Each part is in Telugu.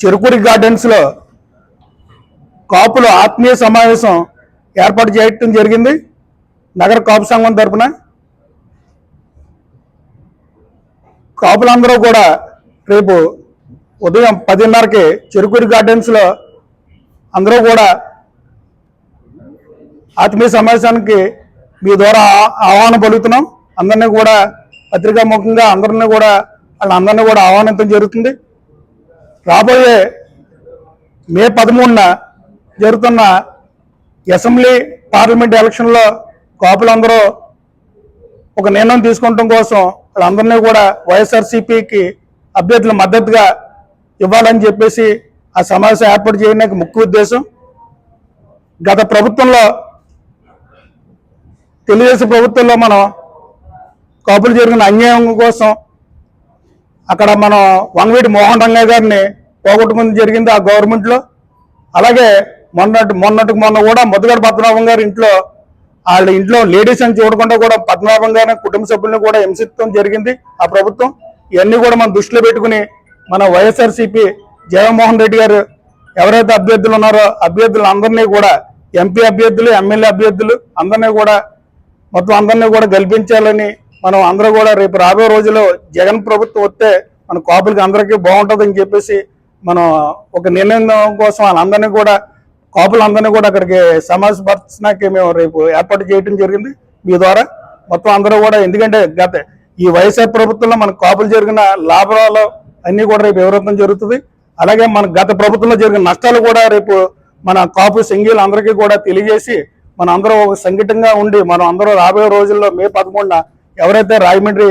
చెరుకూరి గార్డెన్స్లో కాపుల ఆత్మీయ సమావేశం ఏర్పాటు చేయటం జరిగింది. నగర కాపు సంఘం తరఫున కాపులందరూ కూడా రేపు ఉదయం పదిన్నరకి చెరుకురి గార్డెన్స్లో అందరూ కూడా ఆత్మీయ సమావేశానికి మీ ద్వారా ఆహ్వానం పలుకుతున్నాం. అందరినీ కూడా పత్రికాముఖంగా అందరినీ కూడా వాళ్ళందరినీ కూడా ఆహ్వానించడం జరుగుతుంది. రాబోయే మే పదమూడున జరుగుతున్న అసెంబ్లీ పార్లమెంట్ ఎలక్షన్లో కాపులందరూ ఒక నిర్ణయం తీసుకోవటం కోసం వాళ్ళందరినీ కూడా వైఎస్ఆర్సీపీకి అభ్యర్థుల మద్దతుగా ఇవ్వాలని చెప్పేసి ఆ సమావేశం ఏర్పాటు చేయడానికి ముఖ్య ఉద్దేశం. గత ప్రభుత్వంలో తెలుగుదేశం ప్రభుత్వంలో మనం కాపులు జరిగిన అన్యాయం కోసం అక్కడ మనం వంగవీటి మోహన్ రంగయ్య గారిని పోగొట్టుకుంది జరిగింది ఆ గవర్నమెంట్లో అలాగే మొన్నటి మొన్నటికి మొన్న కూడా ముద్దగడ పద్మనాభం గారి ఇంట్లో వాళ్ళ ఇంట్లో లేడీస్ అని చూడకుండా కూడా పద్మనాభం గారి కుటుంబ సభ్యులను కూడా హింసించడం జరిగింది ఆ ప్రభుత్వం. ఇవన్నీ కూడా మనం దృష్టిలో పెట్టుకుని మన వైఎస్ఆర్సీపీ జగన్మోహన్ రెడ్డి గారు ఎవరైతే అభ్యర్థులు ఉన్నారో అభ్యర్థులు అందరినీ కూడా ఎంపీ అభ్యర్థులు ఎమ్మెల్యే అభ్యర్థులు అందరినీ కూడా మొత్తం అందరినీ కూడా గెలిపించాలని మనం అందరూ కూడా రేపు రాబోయే రోజుల్లో జగన్ ప్రభుత్వం వస్తే మన కాపులకి అందరికీ బాగుంటుందని చెప్పేసి మనం ఒక నిర్ణయం కోసం వాళ్ళందరినీ కూడా కాపులందరినీ కూడా అక్కడికి సమాజపరచడానికి మేము రేపు ఏర్పాటు చేయడం జరిగింది. మీ ద్వారా మొత్తం అందరూ కూడా ఎందుకంటే గత ఈ వైఎస్ఆర్ ప్రభుత్వంలో మన కాపులు జరిగిన లాభాలు అన్నీ కూడా రేపు వివరించడం జరుగుతుంది. అలాగే మన గత ప్రభుత్వంలో జరిగిన నష్టాలు కూడా రేపు మన కాపు సంఘీయులు అందరికీ కూడా తెలియజేసి మన అందరూ ఒక సంఘటంగా ఉండి మనం అందరూ రాబోయే రోజుల్లో మే పదకొండున ఎవరైతే రాజమండ్రి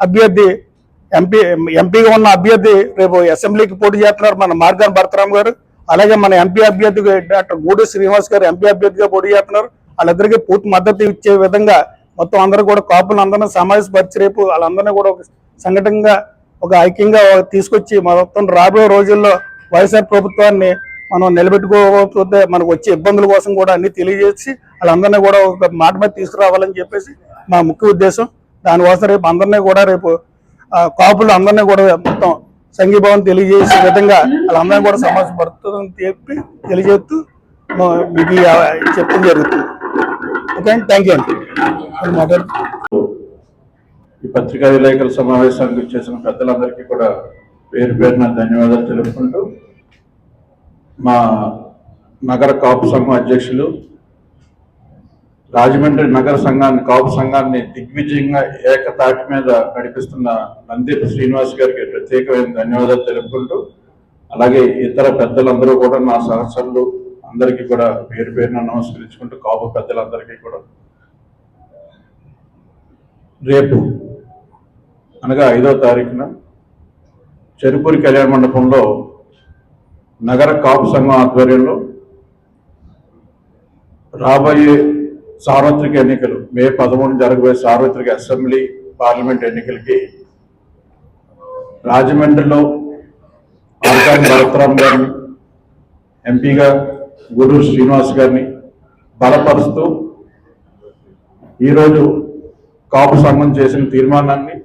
అభ్యర్థి ఎంపీ ఎంపీగా ఉన్న అభ్యర్థి రేపు అసెంబ్లీకి పోటీ చేస్తున్నారు మన మార్గాన్ భరతరామ్ గారు అలాగే మన ఎంపీ అభ్యర్థి డాక్టర్ గూడు శ్రీనివాస్ గారు ఎంపీ అభ్యర్థిగా పోటీ చేస్తున్నారు. వాళ్ళిద్దరికీ పూర్తి మద్దతు ఇచ్చే విధంగా మొత్తం అందరూ కూడా కాపులు అందరినీ సమావేశపరిచి రేపు వాళ్ళందరినీ కూడా ఒక సంఘటనగా ఒక ఐక్యంగా తీసుకొచ్చి మొత్తం రాబోయే రోజుల్లో వైఎస్ఆర్ ప్రభుత్వాన్ని మనం నిలబెట్టుకోకపోతే మనకు వచ్చే ఇబ్బందుల కోసం కూడా అన్ని తెలియజేసి వాళ్ళందరినీ కూడా ఒక మాట మీద తీసుకురావాలని చెప్పేసి మా ముఖ్య ఉద్దేశం. దానికోసం రేపు అందరినీ కూడా రేపు కాపులు అందరినీ కూడా మొత్తం సంఘీభావం తెలియజేసే విధంగా వాళ్ళందరినీ కూడా సమాజపడుతుందని చెప్పి తెలియజేస్తూ మీకు చెప్పడం జరుగుతుంది. ఓకే థ్యాంక్ యూ అండి. మాట్లాడు ఈ పత్రికా విలేకరుల సమావేశానికి వచ్చేసిన పెద్దలందరికీ కూడా పేరు పేరున ధన్యవాదాలు తెలుపుకుంటూ మా నగర కాపు సంఘం అధ్యక్షులు రాజమండ్రి నగర సంఘాన్ని కాపు సంఘాన్ని దిగ్విజయంగా ఏకతాటి మీద నడిపిస్తున్న నందీప్ శ్రీనివాస్ గారికి ప్రత్యేకమైన ధన్యవాదాలు తెలుపుకుంటూ అలాగే ఇతర పెద్దలందరూ కూడా నా సహచరులు అందరికీ కూడా పేరు పేరున నమస్కరించుకుంటూ కాపు పెద్దలందరికీ కూడా. రేపు అనగా ఐదో తారీఖున చెరుపూరి కళ్యాణ మండపంలో నగర కాపు సంఘం ఆధ్వర్యంలో రాబోయే సార్వత్రిక ఎన్నికలు. మే పదమూడు జరగబోయే సార్వత్రిక అసెంబ్లీ పార్లమెంట్ ఎన్నికలకి రాజమండ్రిలో ఆర్గాన్ భరతరామ్ గారిని ఎంపీగా గురు శ్రీనివాస్ గారిని బలపరుస్తూ ఈరోజు కాపు సంఘం చేసిన తీర్మానాన్ని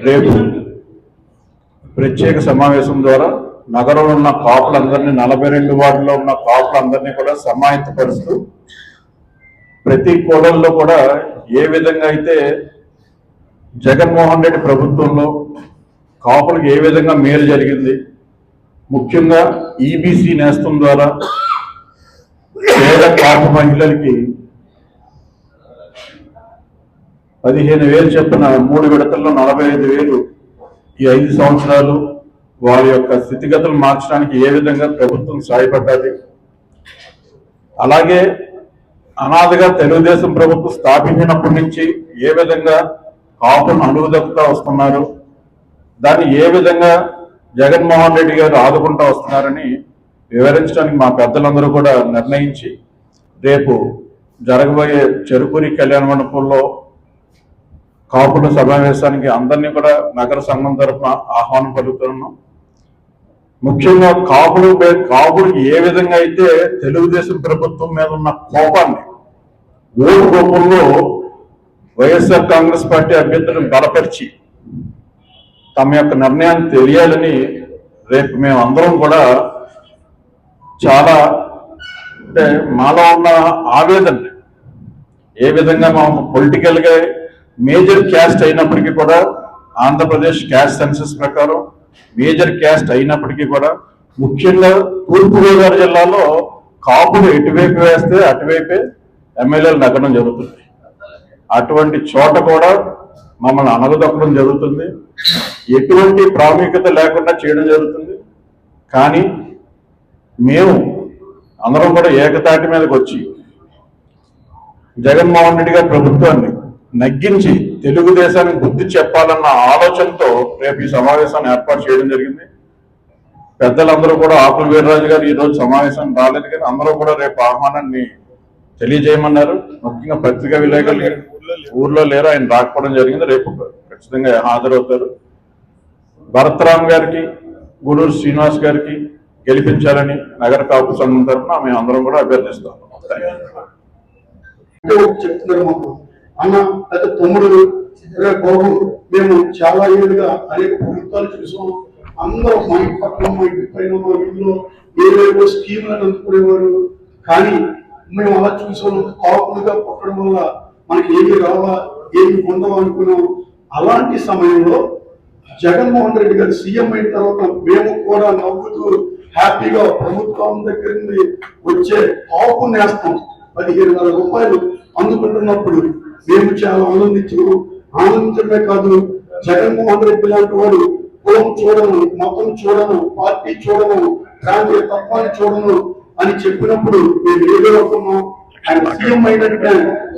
రేపు ప్రత్యేక సమావేశం ద్వారా నగరంలో ఉన్న కాపులందరినీ నలభై రెండు వార్డులో ఉన్న కాపులందరినీ కూడా సమాహితపరుస్తూ ప్రతి కోడల్లో కూడా ఏ విధంగా అయితే జగన్మోహన్ రెడ్డి ప్రభుత్వంలో కాపులకు ఏ విధంగా మేలు జరిగింది ముఖ్యంగా ఈబీసీ నేస్తం ద్వారా పేద కాపు మహిళలకి పదిహేను వేలు చెప్పిన మూడు విడతల్లో నలభై ఐదు వేలు ఈ ఐదు సంవత్సరాలు వారి యొక్క స్థితిగతులు మార్చడానికి ఏ విధంగా ప్రభుత్వం సాయపడ్డది అలాగే అనాథగా తెలుగుదేశం ప్రభుత్వం స్థాపించినప్పటి నుంచి ఏ విధంగా కాపును అడుగుదక్కుతా వస్తున్నారు? దాన్ని ఏ విధంగా జగన్మోహన్ రెడ్డి గారు ఆదుకుంటూ వస్తున్నారని వివరించడానికి మా పెద్దలందరూ కూడా నిర్ణయించి రేపు జరగబోయే చెరుకూరి కళ్యాణ మండపంలో కాపుల సమావేశానికి అందరినీ కూడా నగర సంఘం తరఫున ఆహ్వానం పలుకుతున్నాం. ముఖ్యంగా కాపులు పే- కాపులకు ఏ విధంగా అయితే తెలుగుదేశం ప్రభుత్వం మీద ఉన్న కోపాన్ని ఓటు రూపంలో వైఎస్ఆర్ కాంగ్రెస్ పార్టీ అభ్యర్థులను బలపరిచి తమ యొక్క నిర్ణయాన్ని తెలియాలని రేపు మేము అందరం కూడా చాలా అంటే మాలో ఉన్న ఆవేదన ఏ విధంగా మనం పొలిటికల్గా మేజర్ క్యాస్ట్ అయినప్పటికీ కూడా ఆంధ్రప్రదేశ్ క్యాస్ట్ సెన్సెస్ ప్రకారం మేజర్ క్యాస్ట్ అయినప్పటికీ కూడా ముఖ్యంగా తూర్పుగోదావరి జిల్లాలో కాపులు ఎటువైపు వేస్తే అటువైపే ఎమ్మెల్యేలు నగ్గడం జరుగుతుంది. అటువంటి చోట కూడా మమ్మల్ని అనగదొక్కడం జరుగుతుంది. ఎటువంటి ప్రాముఖ్యత లేకుండా చేయడం జరుగుతుంది. కానీ మేము అందరం కూడా ఏకతాటి మీదకి వచ్చి జగన్మోహన్ రెడ్డి గారి ప్రభుత్వాన్ని నగ్గించి తెలుగుదేశానికి బుద్ధి చెప్పాలన్న ఆలోచనతో రేపు ఈ సమావేశాన్ని ఏర్పాటు చేయడం జరిగింది. పెద్దలందరూ కూడా ఆకుల వీరరాజు గారు ఈ రోజు సమావేశం రాలేదు కానీ అందరూ కూడా రేపు ఆహ్వానాన్ని తెలియజేయమన్నారు. ముఖ్యంగా పత్రికా విలేకరులు ఊర్లో లేరు ఆయన రాకపోవడం జరిగింది. రేపు ఖచ్చితంగా హాజరవుతారు. భరత్రామ్ గారికి గురూరు శ్రీనివాస్ గారికి గెలిపించాలని నగర కాపు సంఘం తరఫున మేము అందరం కూడా అభ్యర్థిస్తాం. అన్న అయితే తమ్ముడు బాబు మేము చాలా ఏళ్ళుగా అనేక ప్రభుత్వాలు చూసాం అందరూ మా ఇంటి పక్కన మా ఇంటి పైన మా ఇంట్లో ఏవేవో స్కీములను అందుకునేవారు. కానీ మేము అలా చూసాం కాపులుగా పుట్టడం వల్ల మనకి ఏమి రావా ఏమి పొందవా అనుకున్నాం అలాంటి సమయంలో జగన్మోహన్ రెడ్డి గారు సీఎం అయిన తర్వాత మేము కూడా నవ్వుతూ హ్యాపీగా ప్రభుత్వం దగ్గర నుండి వచ్చే కాపు నేస్తాం. పదిహేను వేల రూపాయలు అందుకుంటున్నప్పుడు మేము చాలా ఆనందించాము ఆనందించడమే కాదు జగన్మోహన్ రెడ్డి లాంటి వాడు కులం చూడను మతం చూడను పార్టీ చూడను ప్రాంతీయ తత్వాన్ని చూడను అని చెప్పినప్పుడు మేము ఏదో అనుకున్నాం ఆయన సీఎం అయినట్టే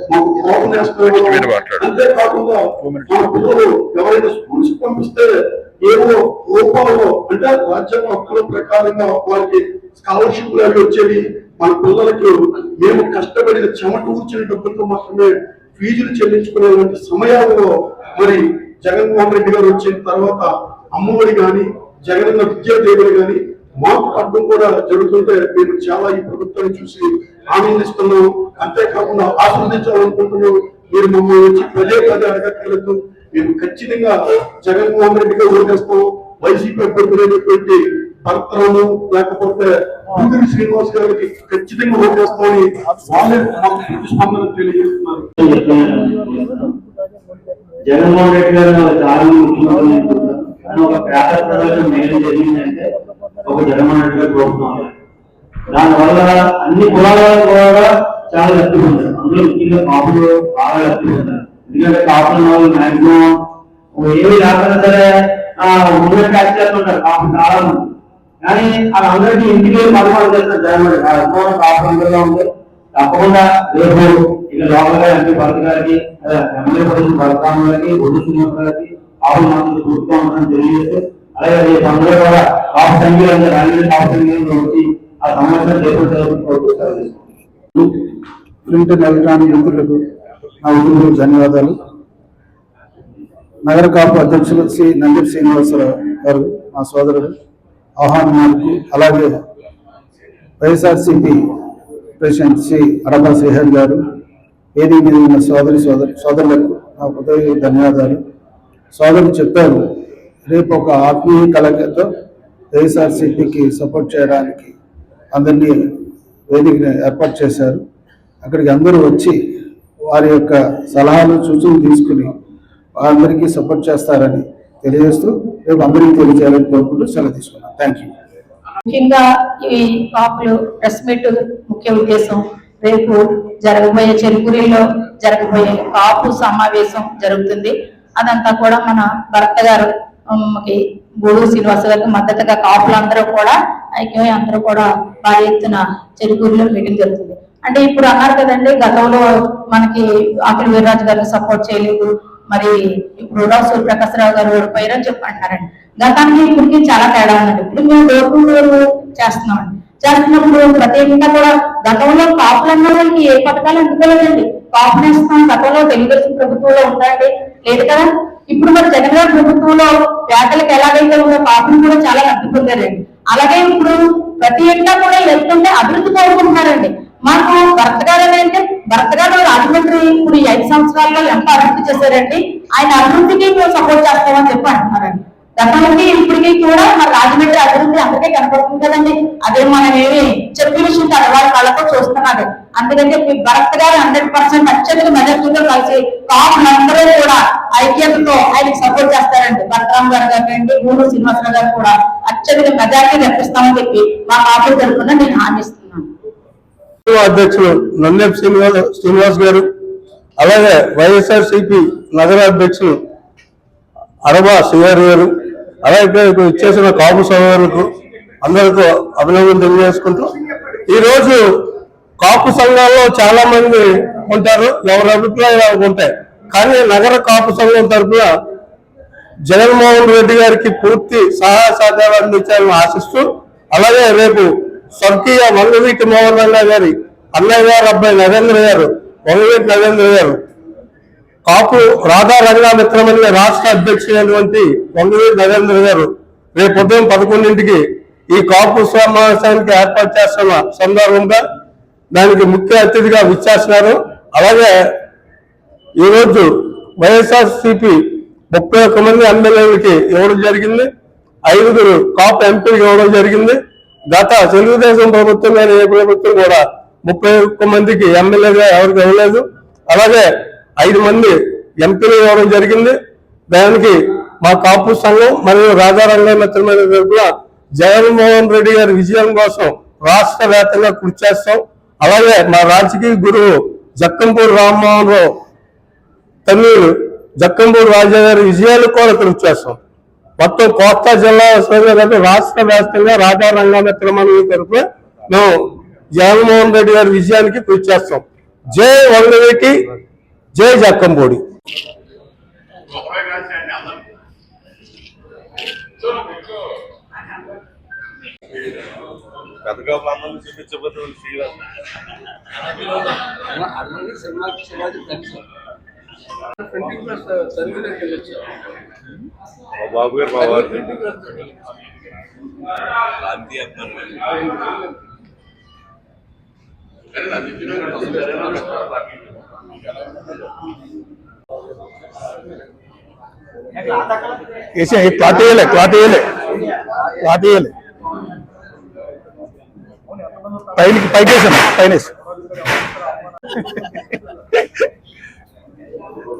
మాకు కోపం వేస్తున్నాము అంతేకాకుండా మన పిల్లలు ఎవరైనా స్కూల్స్ పంపిస్తే ఏవో రూపాల్లో అంటే రాజ్యాంగ హక్కుల ప్రకారంగా వారికి స్కాలర్షిప్లు అవి వచ్చేవి. మన పిల్లలకి మేము కష్టపడిన చెమట ఊర్చిన డబ్బులతో మాత్రమే ఫీజులు చెల్లించుకునేటువంటి సమయాల్లో మరి జగన్మోహన్ రెడ్డి గారు వచ్చిన తర్వాత అమ్మఒడి కానీ జగనన్న విద్యా దేవుడు కానీ మాకు అడ్డం కూడా జరుగుతుంటే మేము చాలా ఈ ప్రభుత్వాన్ని చూసి ఆనందిస్తున్నాం. అంతేకాకుండా ఆస్వాదించాలనుకుంటున్నాం. మీరు మమ్మల్ని వచ్చి పదే పదే అడగక్కర్లేదు మేము ఖచ్చితంగా జగన్మోహన్ రెడ్డి గారు ఓటేస్తాం. వైసీపీ అభ్యర్థులైనటువంటి భర్తలను లేకపోతే కూతురి శ్రీనివాస్ గారికి ఖచ్చితంగా ఓటేస్తామని వాళ్ళే మాకు ప్రతిస్పందన తెలియజేస్తున్నారు. జగన్మోహన్ రెడ్డి గారు ఒక చాలా ముఖ్యమంత్రి కానీ ఒక పేద ప్రజలకు మేలు జరిగిందంటే ఒక జగన్మోహన్ రెడ్డి గారు ప్రభుత్వం దానివల్ల అన్ని కులాలు కూడా చాలా లబ్ధి పొందారు. అందులో ముఖ్యంగా కాపులు బాగా లబ్ధి పొందారు. ఎందుకంటే కాపుల వాళ్ళు మాక్సిమం ఏమి లేకపోతే సరే ఉన్న ట్యాక్స్ ఉంటారు. కాపు చాలా మంది. కానీ వాళ్ళందరికీ ఇంటికి పదకొండు చేసిన జగన్మోహన్ రెడ్డి ఆ ఉంది తప్పకుండా రేపు ఇక లోపల గారి ఎంపీ భరత్ గారికి ఎమ్మెల్యే పరిస్థితి భరతాం గారికి ఒడ్డు శ్రీనివాస గారికి ఆవుల మంత్రులు పూర్తిగా ఉంటుందని తెలియజేస్తూ అలాగే రేపు అందరూ కూడా కాపు సంఘీయులు రాజకీయ కాపు సంఘీయులు వచ్చి ఆ సమాచారం చేపట్టాలని ప్రింట్ ఎలక్ట్రానిక్ మిత్రులకు నా ఉద్యోగులకు ధన్యవాదాలు. నగర కాపు అధ్యక్షులు శ్రీ నందీప్ శ్రీనివాసరావు గారు మా సోదరుడు ఆహ్వానం మేరకు అలాగే వైఎస్ఆర్సిపి ప్రెసిడెంట్ శ్రీ అడపా శ్రీహర్ గారు ఏది మీద ఉన్న సోదరి సోదరి సోదరులకు నా హృదయ ధన్యవాదాలు. సోదరులు చెప్పారు రేపు ఒక ఆత్మీయ కలగతో వైఎస్ఆర్సిపికి సపోర్ట్ చేయడానికి అందరినీ వేదికని ఏర్పాటు చేశారు. అక్కడికి అందరూ వచ్చి వారి యొక్క సలహాలు సూచనలు తీసుకుని అందరికీ సపోర్ట్ చేస్తారని తెలియజేస్తూ రేపు అందరికీ తెలియజేయాలని కోరుకుంటూ సెలవు తీసుకున్నాను. థ్యాంక్ యూ ముఖ్యంగా ఈ కాపులు ప్రెస్ మీట్ ముఖ్య ఉద్దేశం రేపు జరగబోయే చెరుకురిలో జరగబోయే కాపు సమావేశం జరుగుతుంది. అదంతా కూడా మన భర్త గారు ఉమ్మకి గూడూరు శ్రీనివాస గారికి మద్దతుగా కాపులందరూ కూడా ఐక్యమై అందరూ కూడా భారీ ఎత్తున చెరుకూరులో మీటింగ్ జరుగుతుంది. అంటే ఇప్పుడు అన్నారు కదండి గతంలో మనకి ఆకులు వీర్రాజు గారికి సపోర్ట్ చేయలేదు మరి ఇప్పుడు రావు గారు ఓడిపోయారని చెప్పి అంటున్నారండి గతానికి ఇప్పటికి చాలా తేడా ఉందండి ఇప్పుడు మేము డోర్ టు డోర్ చేస్తున్నామండి. చేస్తున్నప్పుడు ప్రతి ఇంట్లో కూడా గతంలో కాపులన్న వాళ్ళకి ఏ పథకాలు అందుకోలేదండి. కాపులు నేస్తాం గతంలో తెలుగుదేశం ప్రభుత్వంలో ఉంటాయండి. లేదు కదా? ఇప్పుడు మరి జగన్ గారి ప్రభుత్వంలో పేదలకు ఎలాగైతే ఉందో కాపులు కూడా చాలా లబ్ధి పొందారండి. అలాగే ఇప్పుడు ప్రతి ఇంట కూడా వెళ్తుంటే అభివృద్ధి కోరుకుంటున్నారండి. మాకు భర్త గారు అంటే భర్త గారు రాజమండ్రి ఇప్పుడు ఈ ఐదు సంవత్సరాల్లో ఎంత అభివృద్ధి చేశారండి? ఆయన అభివృద్ధికి మేము సపోర్ట్ చేస్తామని చెప్పి అంటున్నారండి. గతానికి ఇప్పటికీ కూడా మన రాజమండ్రి అభివృద్ధి అందరికీ కనపడుతుంది కదండి. అదే మనం ఏమి చెప్పే విషయం కాదు వాళ్ళతో కళ్ళతో చూస్తున్నది అందుకంటే మీ భరత్ గారు హండ్రెడ్ పర్సెంట్ అత్యధిక మెజార్టీతో కలిసి కాపులందరూ కూడా ఐక్యతతో ఆయనకి సపోర్ట్ చేస్తారండి. భరతరామ్ గారు కానివ్వండి మూడు శ్రీనివాసరావు గారు కూడా అత్యధిక మెజార్టీ రప్పిస్తామని చెప్పి మా కాపులు తరఫున నేను హామీ అధ్యక్షులు నందేప్ శ్రీనివాస శ్రీనివాస్ గారు అలాగే వైఎస్ఆర్ సిపి నగర అధ్యక్షులు అరబా శ్రీవారి గారు అలాగే ఇక్కడ ఇచ్చేసిన కాపు సోదరులకు అందరితో అభినందనలు తెలియజేసుకుంటూ ఈరోజు కాపు సంఘాల్లో చాలా మంది ఉంటారు ఎవరి అభిప్రాయాలు ఉంటాయి కానీ నగర కాపు సంఘం తరఫున జగన్మోహన్ రెడ్డి గారికి పూర్తి సహాయ సహకారాలు అందించాలని ఆశిస్తూ అలాగే రేపు స్వర్గీయ వంగవీటి మోహన్ రంగా గారి. అన్నయ్య గారు అబ్బాయి నరేంద్ర గారు వంగవీటి నరేంద్ర గారు. కాపు రాధా రంగా మిత్రమల్లి రాష్ట్ర అధ్యక్షుడైనటువంటి వంగవీటి నరేంద్ర గారు రేపు ఉదయం పదకొండింటికి ఈ కాపు సమావేశానికి ఏర్పాటు చేస్తున్న సందర్భంగా దానికి ముఖ్య అతిథిగా విచ్చేస్తున్నారు. అలాగే ఈరోజు వైఎస్ఆర్సిపి ముప్పై ఒక్క మంది ఎమ్మెల్యేలకి ఇవ్వడం జరిగింది. ఐదుగురు కాపు ఎంపీకి ఇవ్వడం జరిగింది. గత తెలుగుదేశం ప్రభుత్వం కానీ ఏ ప్రభుత్వం కూడా ముప్పై ఒక్క మందికి ఎమ్మెల్యేగా ఎవరికి ఇవ్వలేదు. అలాగే ఐదు మంది ఎంపీలు ఇవ్వడం జరిగింది. దానికి మా కాపు సంఘం మరియు రాజారంగ మిత్రమైన తరపున జగన్మోహన్ రెడ్డి గారి విజయం కోసం రాష్ట్ర వ్యాప్తంగా కృషి చేస్తాం. అలాగే మా రాజకీయ గురువు జక్కంపూడి రామ్మోహన్ రావు తమిళ జక్కంపూడి రాజా గారి విజయాలు కూడా కృషి చేస్తాం. మొత్తం కోస్తా జిల్లా సోదరులు రాష్ట్ర వ్యాప్తంగా రాజా రంగమిత్రమని తరఫున మేము జగన్మోహన్ రెడ్డి గారి విజయానికి కృషి చేస్తాం జై వంగవేటి జై జక్కంపూడి పెద్దగా మందరం చూపించబోతే వాళ్ళు ఫీల్ అన్నది సినిమాకి శివాజీ తెలుసు మా బాబు గారు మా వారు గాంధీ అన్నారు వేసే క్లాత్ వేయలే క్లాత్ వేయలే క్లాత్ వేయలే పైకి పైకి వేసాను పైన వేసి.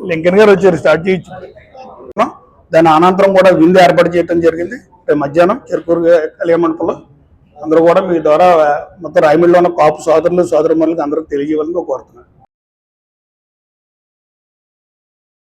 లింకన్ గారు వచ్చారు స్టార్ట్ చేయొచ్చు. దాని అనంతరం కూడా విందు ఏర్పాటు చేయడం జరిగింది. రేపు మధ్యాహ్నం చెరుకూరు కళ్యాణ మండపంలో. అందరూ కూడా మీ ద్వారా మొత్తం రాయమండ్రిలో ఉన్న కాపు సోదరులు సోదరుమణులకు అందరూ తెలియజేయాలని కోరుతున్నాను.